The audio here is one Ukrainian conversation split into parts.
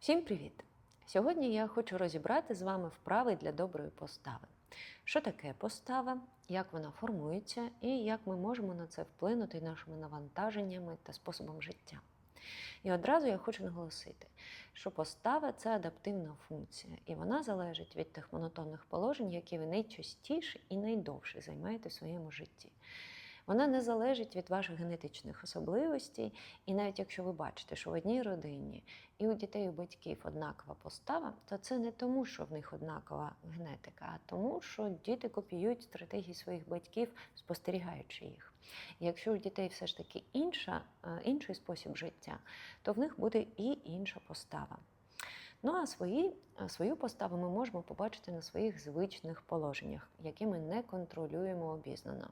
Всім привіт! Сьогодні я хочу розібрати з вами вправи для доброї постави. Що таке постава, як вона формується і як ми можемо на це вплинути нашими навантаженнями та способом життя. І одразу я хочу наголосити, що постава це адаптивна функція, і вона залежить від тих монотонних положень, які ви найчастіше і найдовше займаєте в своєму житті. Вона не залежить від ваших генетичних особливостей, і навіть якщо ви бачите, що в одній родині і у дітей, у батьків однакова постава, то це не тому, що в них однакова генетика, а тому, що діти копіюють стратегії своїх батьків, спостерігаючи їх. Якщо у дітей все ж таки інша, е, інший спосіб життя, то в них буде і інша постава. Ну а свої, свою поставу ми можемо побачити на своїх звичних положеннях, які ми не контролюємо обізнано.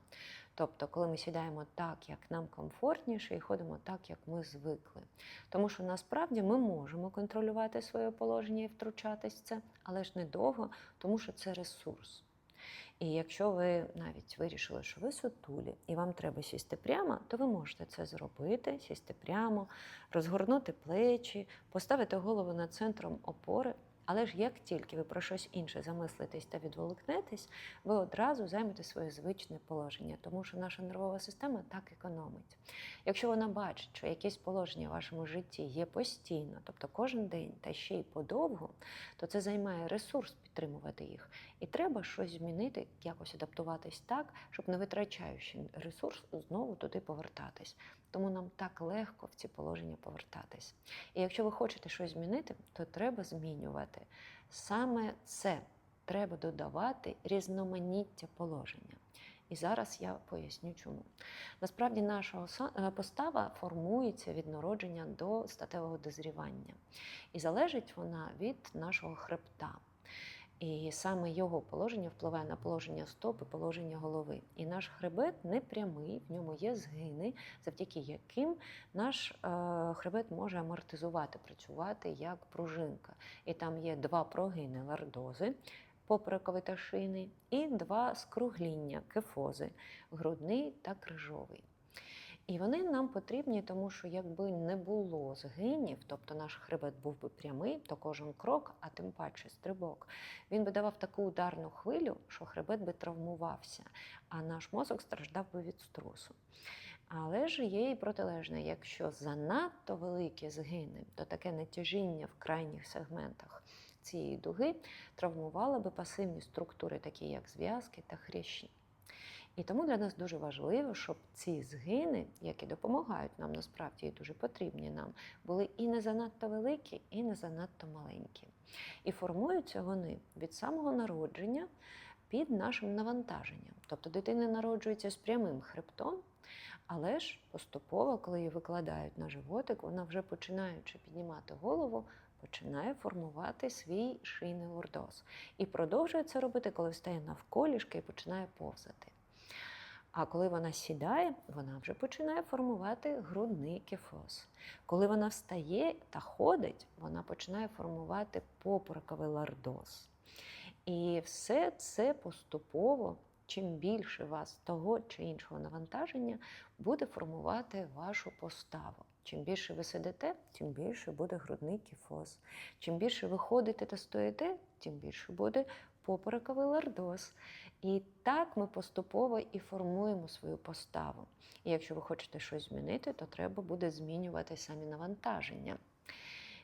Тобто, коли ми сідаємо так, як нам комфортніше, і ходимо так, як ми звикли. Тому що насправді ми можемо контролювати своє положення і втручатись в це, але ж недовго, тому що це ресурс. І якщо ви навіть вирішили, що ви сутулі і вам треба сісти прямо, то ви можете це зробити, сісти прямо, розгорнути плечі, поставити голову над центром опори. Але ж як тільки ви про щось інше замислитесь та відволикнетесь, ви одразу займете своє звичне положення, тому що наша нервова система так економить. Якщо вона бачить, що якесь положення в вашому житті є постійно, тобто кожен день та ще й подовго, то це займає ресурс підтримувати їх. І треба щось змінити, якось адаптуватись так, щоб не витрачаючи ресурс, знову туди повертатись. Тому нам так легко в ці положення повертатись. І якщо ви хочете щось змінити, то треба змінювати. Саме це треба додавати різноманіття положення. І зараз я поясню, чому. Насправді, наша е, постава формується від народження до статевого дозрівання. І залежить вона від нашого хребта. І саме його положення впливає на положення стоп і положення голови. І наш хребет не прямий, в ньому є згини, завдяки яким наш е, хребет може амортизувати, працювати як пружинка. І там є два прогини лордози, поперековий та шийний, і два скругління, кефози, грудний та крижовий. І вони нам потрібні, тому що якби не було згинів, тобто наш хребет був би прямий, то кожен крок, а тим паче стрибок, він би давав таку ударну хвилю, що хребет би травмувався, а наш мозок страждав би від струсу. Але ж є і протилежне, якщо занадто великі згини, то таке натяжіння в крайніх сегментах цієї дуги травмувало би пасивні структури, такі як зв'язки та хрящі. І тому для нас дуже важливо, щоб ці згини, які допомагають нам насправді і дуже потрібні нам, були і не занадто великі, і не занадто маленькі. І формуються вони від самого народження під нашим навантаженням. Тобто дитина народжується з прямим хребтом, але ж поступово, коли її викладають на животик, вона вже починаючи піднімати голову. Починає формувати свій шийний лордоз. І продовжує це робити, коли встає навколішки і починає повзати. А коли вона сідає, вона вже починає формувати грудний кефоз. Коли вона встає та ходить, вона починає формувати поперековий лордоз. І все це поступово, чим більше вас того чи іншого навантаження, буде формувати вашу поставу. Чим більше ви сидите, тим більше буде грудний кіфоз. Чим більше ви ходите та стоїте, тим більше буде поперековий лордоз. І так ми поступово і формуємо свою поставу. І якщо ви хочете щось змінити, то треба буде змінювати самі навантаження.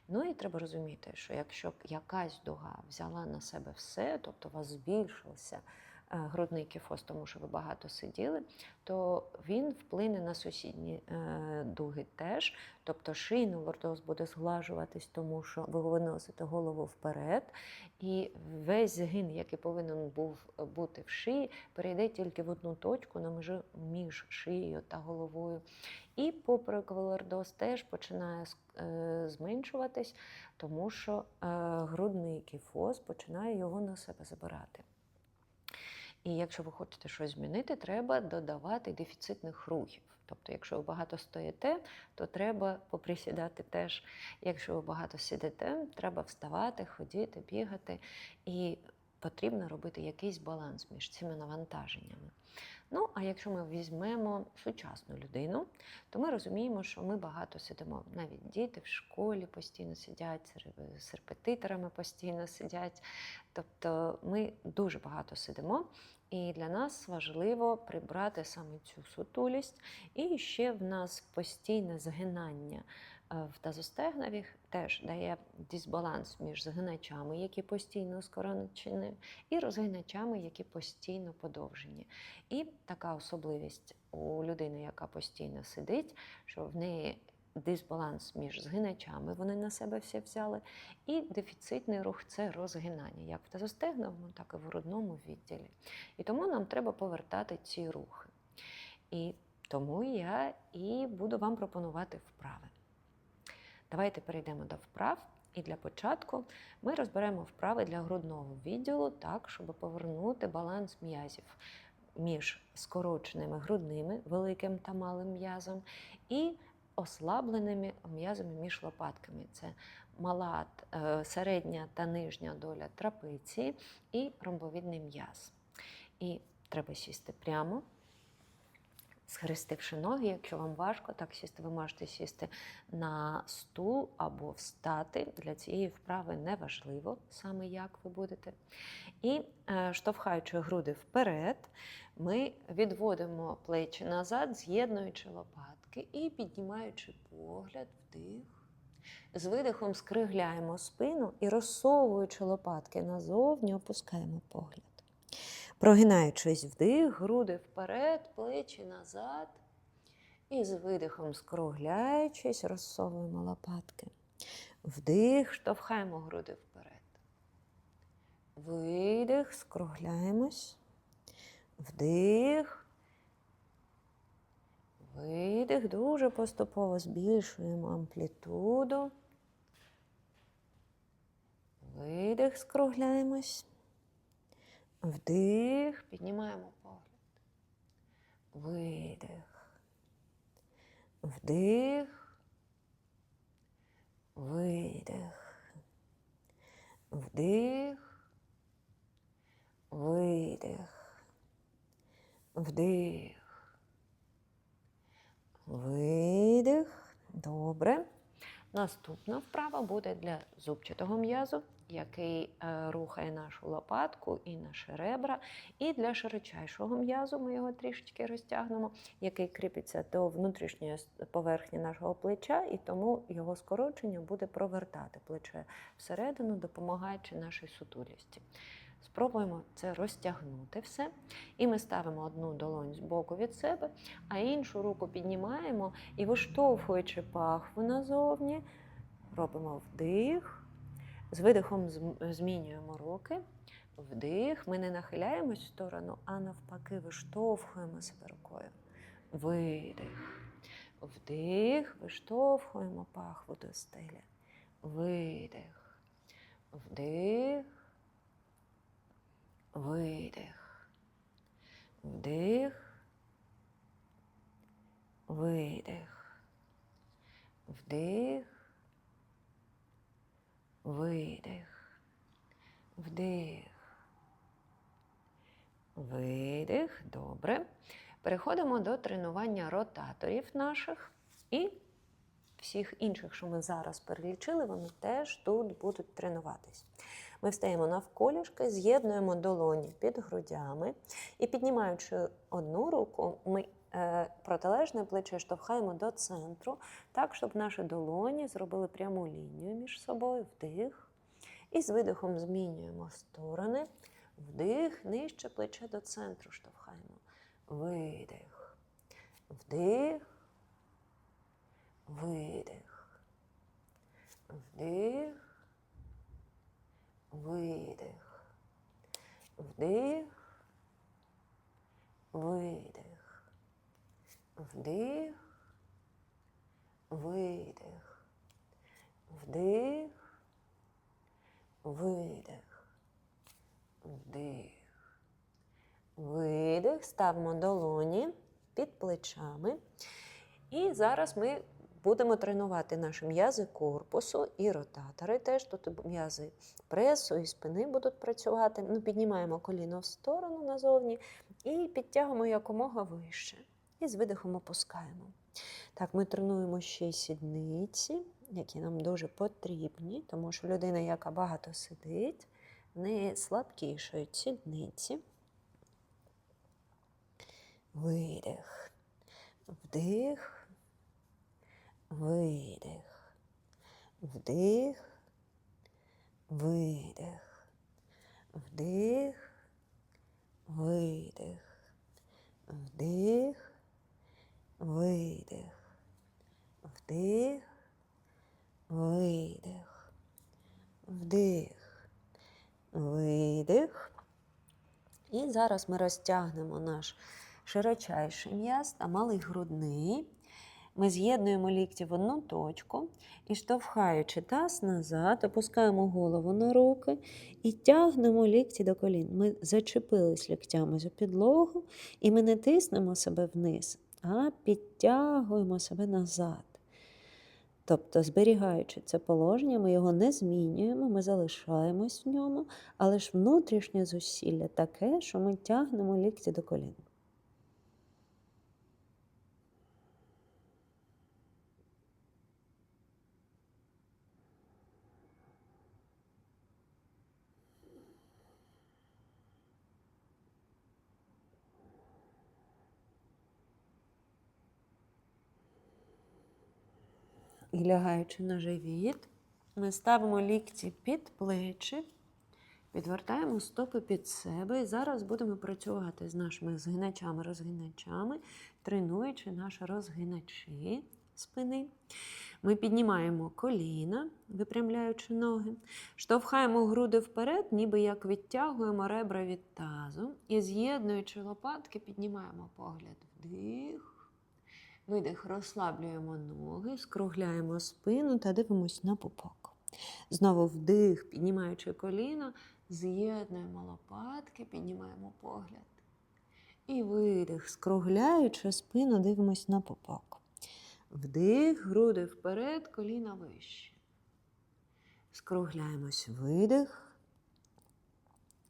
Ну і треба розуміти, що якщо якась дуга взяла на себе все, тобто у вас збільшився грудний кіфоз, тому що ви багато сиділи, то він вплине на сусідні е, дуги теж. Тобто шийний лордоз буде зглажуватись, тому що ви виносите голову вперед, і весь згин, який повинен був бути в шиї, перейде тільки в одну точку на межі між шиєю та головою. І поперековий лордоз теж починає е, зменшуватись, тому що грудний кіфоз починає його на себе забирати. І якщо ви хочете щось змінити, треба додавати дефіцитних рухів. Тобто, якщо ви багато стоїте, то треба поприсідати теж. Якщо ви багато сидите, треба вставати, ходити, бігати. І потрібно робити якийсь баланс між цими навантаженнями. Ну, а якщо ми візьмемо сучасну людину, то ми розуміємо, що ми багато сидимо. Навіть діти в школі постійно сидять, з ре- репетиторами постійно сидять. Тобто ми дуже багато сидимо, і для нас важливо прибрати саме цю сутулість. І ще в нас постійне згинання в тазостегнові теж дає дисбаланс між згиначами, які постійно скорочені, і розгиначами, які постійно подовжені. І така особливість у людини, яка постійно сидить, що в неї дисбаланс між згиначами, вони на себе всі взяли, і дефіцитний рух це розгинання, як в тазостегновому, так і в грудному відділі. І тому нам треба повертати ці рухи. І тому я і буду вам пропонувати вправи. Давайте перейдемо до вправ. І для початку ми розберемо вправи для грудного відділу так, щоб повернути баланс м'язів між скороченими грудними, великим та малим м'язом, і ослабленими м'язами між лопатками. Це мала, е, середня та нижня доля трапеції і ромбовідний м'яз. І треба сісти прямо, схрестивши ноги. Якщо вам важко так сісти, ви можете сісти на стул або встати. Для цієї вправи не важливо саме як ви будете. І е, штовхаючи груди вперед, ми відводимо плечі назад, з'єднуючи лопатки і піднімаючи погляд, вдих. З видихом скригляємо спину і розсовуючи лопатки назовні, опускаємо погляд. Прогинаючись вдих, груди вперед, плечі назад. І з видихом скругляючись, розсовуємо лопатки. Вдих, штовхаємо груди вперед. Видих, скругляємось. Вдих. Видих. Дуже поступово збільшуємо амплітуду. Видих, скругляємось. Вдих, піднімаємо погляд. Видих. Вдих. Видих. Вдих. Видих. Вдих. Видих. Добре. Наступна вправа буде для зубчатого м'язу, який е, рухає нашу лопатку і наші ребра. І для широчайшого м'язу ми його трішечки розтягнемо, який кріпиться до внутрішньої поверхні нашого плеча, і тому його скорочення буде провертати плече всередину, допомагаючи нашій сутулісті. Спробуємо це розтягнути все. І ми ставимо одну долонь з боку від себе, а іншу руку піднімаємо і, виштовхуючи пахву назовні, робимо вдих. З видихом змінюємо руки. Вдих. Ми не нахиляємось в сторону, а навпаки, виштовхуємо себе рукою. Видих. Вдих. Виштовхуємо пахву до стелі. Видих. Вдих. Видих. Вдих. Видих. Вдих. Видих. Вдих. Видих. Добре. Переходимо до тренування ротаторів наших і всіх інших, що ми зараз перелічили, вони теж тут будуть тренуватись. Ми встаємо навколішки, з'єднуємо долоні під грудями і, піднімаючи одну руку, ми протилежне плече штовхаємо до центру, так, щоб наші долоні зробили пряму лінію між собою, вдих. І з видихом змінюємо сторони. Вдих, нижче плече до центру штовхаємо. Видих. Вдих. Видих. Вдих. Видих. Вдих. Видих. Вдих. Видих. Вдих. Видих. Вдих. Видих. Ставимо долоні під плечами. І зараз ми Будемо тренувати наші м'язи корпусу і ротатори. Теж тут м'язи пресу і спини будуть працювати. Ну, піднімаємо коліно в сторону назовні і підтягуємо якомога вище. І з видихом опускаємо. Так, ми тренуємо ще й сідниці, які нам дуже потрібні, тому що людина, яка багато сидить, в неї слабкішають сідниці. Видих. Вдих. Видих. Вдих. Видих. Вдих. Видих. Вдих. Видих. Вдих. Видих. Вдих. Видих. І зараз ми розтягнемо наш широчайший м'яз та малий грудний. Ми з'єднуємо лікті в одну точку і, штовхаючи таз назад, опускаємо голову на руки і тягнемо лікті до колін. Ми зачепились ліктями за підлогу, і ми не тиснемо себе вниз, а підтягуємо себе назад. Тобто, зберігаючи це положення, ми його не змінюємо, ми залишаємось в ньому, але ж внутрішнє зусилля таке, що ми тягнемо лікті до колін. І лягаючи на живіт, ми ставимо лікті під плечі, підвертаємо стопи під себе. І зараз будемо працювати з нашими згиначами-розгиначами, тренуючи наші розгиначі спини. Ми піднімаємо коліна, випрямляючи ноги, штовхаємо груди вперед, ніби як відтягуємо ребра від тазу. І з'єднуючи лопатки, піднімаємо погляд вдих. Видих, розслаблюємо ноги, скругляємо спину та дивимося на пупок. Знову вдих, піднімаючи коліно, з'єднуємо лопатки, піднімаємо погляд. І видих, скругляючи спину, дивимося на пупок. Вдих, груди вперед, коліна вище. Скругляємось видих,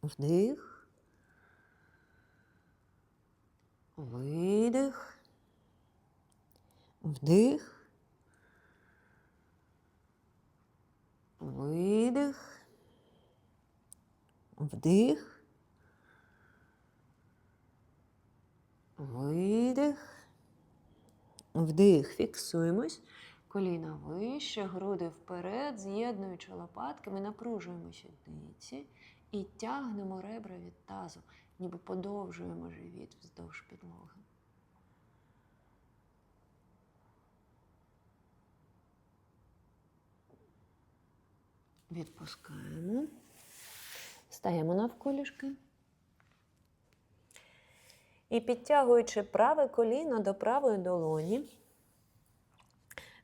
вдих, видих. Вдих. Видих. Вдих. Видих. Вдих. Фіксуємось. Коліна вище, груди вперед, з'єднуючи лопатки, ми напружуємо сідниці і тягнемо ребра від тазу, ніби подовжуємо живіт вздовж підлоги. Відпускаємо. Стаємо навколішки. І підтягуючи праве коліно до правої долоні,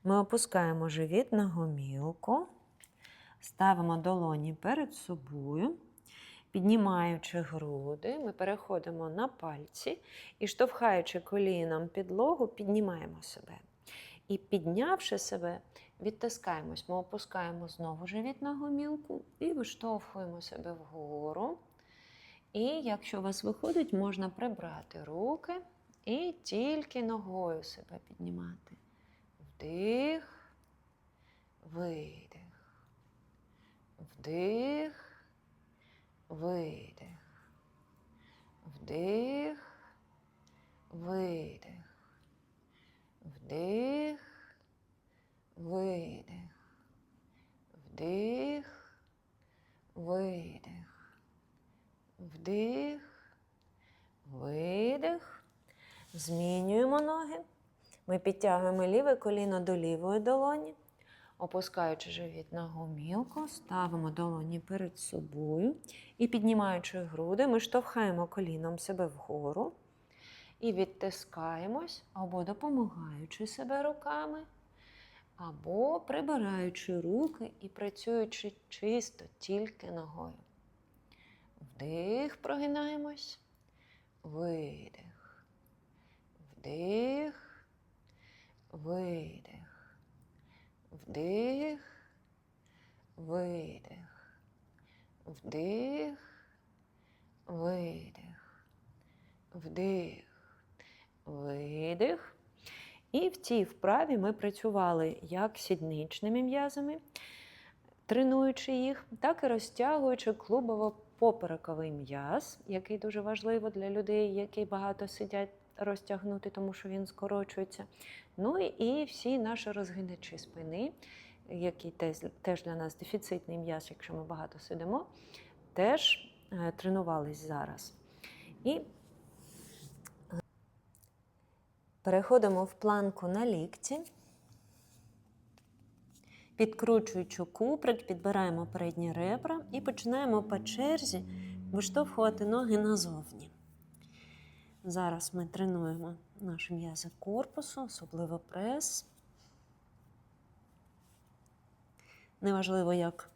ми опускаємо живіт на гомілку, ставимо долоні перед собою, піднімаючи груди, ми переходимо на пальці і, штовхаючи коліном підлогу, піднімаємо себе. І піднявши себе, відтискаємось. Ми опускаємо знову живіт на гомілку і виштовхуємо себе вгору. І якщо у вас виходить, можна прибрати руки і тільки ногою себе піднімати. Вдих, видих. Вдих, видих. Вдих, видих. Вдих, видих. Вдих, видих. Вдих, видих. Змінюємо ноги. Ми підтягуємо ліве коліно до лівої долоні, опускаючи живіт на гомілку, ставимо долоні перед собою і піднімаючи груди, ми штовхаємо коліном себе вгору і відтискаємось або допомагаючи себе руками, або прибираючи руки і працюючи чисто тільки ногою. Вдих, прогинаємось, видих. Вдих, видих. Вдих, видих, вдих, видих, вдих, видих. І в цій вправі ми працювали як сідничними м'язами, тренуючи їх, так і розтягуючи клубово-поперековий м'яз, який дуже важливо для людей, які багато сидять розтягнути, тому що він скорочується. Ну і всі наші розгиначі спини, які теж для нас дефіцитний м'яз, якщо ми багато сидимо, теж е, тренувались зараз. І переходимо в планку на лікті. Підкручуючи куприк, підбираємо передні ребра і починаємо по черзі виштовхувати ноги назовні. Зараз ми тренуємо наші м'язи корпусу, особливо прес. Неважливо, як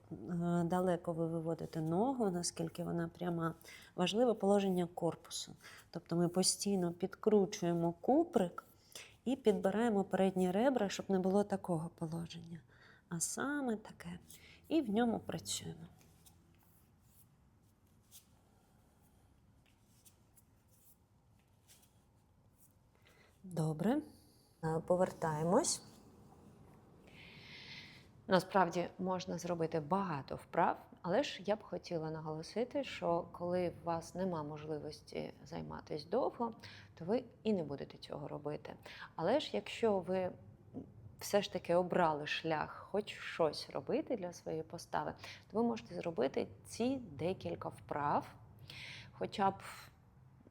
далеко ви виводите ногу, наскільки вона пряма. Важливе положення корпусу. Тобто ми постійно підкручуємо куприк і підбираємо передні ребра, щоб не було такого положення. А саме таке. І в ньому працюємо. Добре. Е, Повертаємось. Насправді можна зробити багато вправ, але ж я б хотіла наголосити, що коли у вас нема можливості займатися довго, то ви і не будете цього робити. Але ж якщо ви все ж таки обрали шлях, хоч щось робити для своєї постави, то ви можете зробити ці декілька вправ, хоча б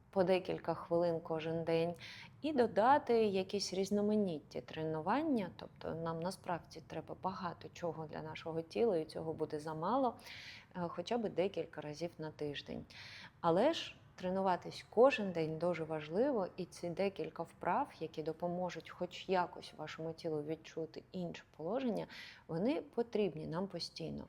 по декілька хвилин кожен день, і додати якісь різноманітні тренування. Тобто нам насправді треба багато чого для нашого тіла, і цього буде замало, е, хоча б декілька разів на тиждень. Але ж тренуватись кожен день дуже важливо, і ці декілька вправ, які допоможуть хоч якось вашому тілу відчути інше положення, вони потрібні нам постійно.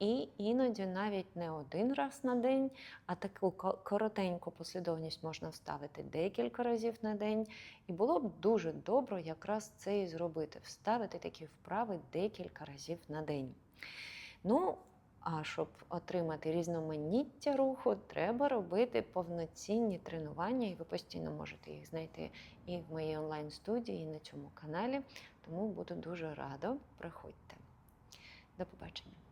І іноді навіть не один раз на день, а таку коротеньку послідовність можна вставити декілька разів на день. І було б дуже добре якраз це і зробити: вставити такі вправи декілька разів на день. Ну, а щоб отримати різноманіття руху, треба робити повноцінні тренування, і ви постійно можете їх знайти і в моїй онлайн-студії, і на цьому каналі. Тому буду дуже рада. Приходьте. До побачення.